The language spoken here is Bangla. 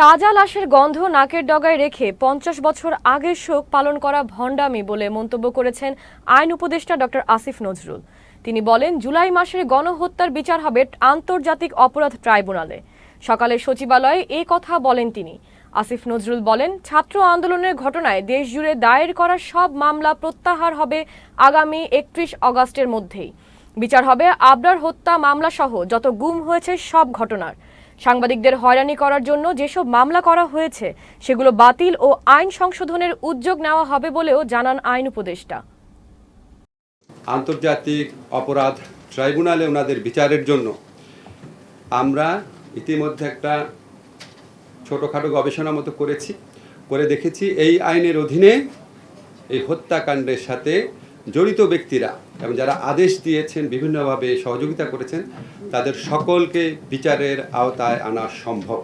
তাজা লাশের গন্ধ নাকের ডগায় রেখে পঞ্চাশ বছর আগের শোক পালন করা ভণ্ডামি বলে মন্তব্য করেছেন আইন উপদেষ্টা ডক্টর আসিফ নজরুল। তিনি বলেন, জুলাই মাসের গণহত্যার বিচার হবে আন্তর্জাতিক অপরাধ ট্রাইব্যুনালে। সকালে সচিবালয়ে এ কথা বলেন তিনি। আসিফ নজরুল বলেন, ছাত্র আন্দোলনের ঘটনায় দেশজুড়ে দায়ের করা সব মামলা প্রত্যাহার হবে আগামী একত্রিশ অগস্টের মধ্যেই। বিচার হবে আবরার হত্যা মামলা সহ যত গুম হয়েছে সব ঘটনার। সাংবাদিকদের হয়রানি করার জন্য যেসব মামলা করা হয়েছে, সেগুলো বাতিল ও আইন সংশোধনের উদ্যোগ নেওয়া হবে বলেও জানান আইন উপদেষ্টা। আন্তর্জাতিক অপরাধ ট্রাইব্যুনালে ওনাদের বিচারের জন্য আমরা ইতিমধ্যে একটা ছোটোখাটো গবেষণা মতো করেছি, করে দেখেছি এই আইনের অধীনে এই হত্যাকাণ্ডের সাথে জড়িত ব্যক্তিরা এবং যারা আদেশ দিয়েছেন বিভিন্নভাবে সহযোগিতা করেছেন তাদের সকলকে বিচারের আওতায় আনা সম্ভব।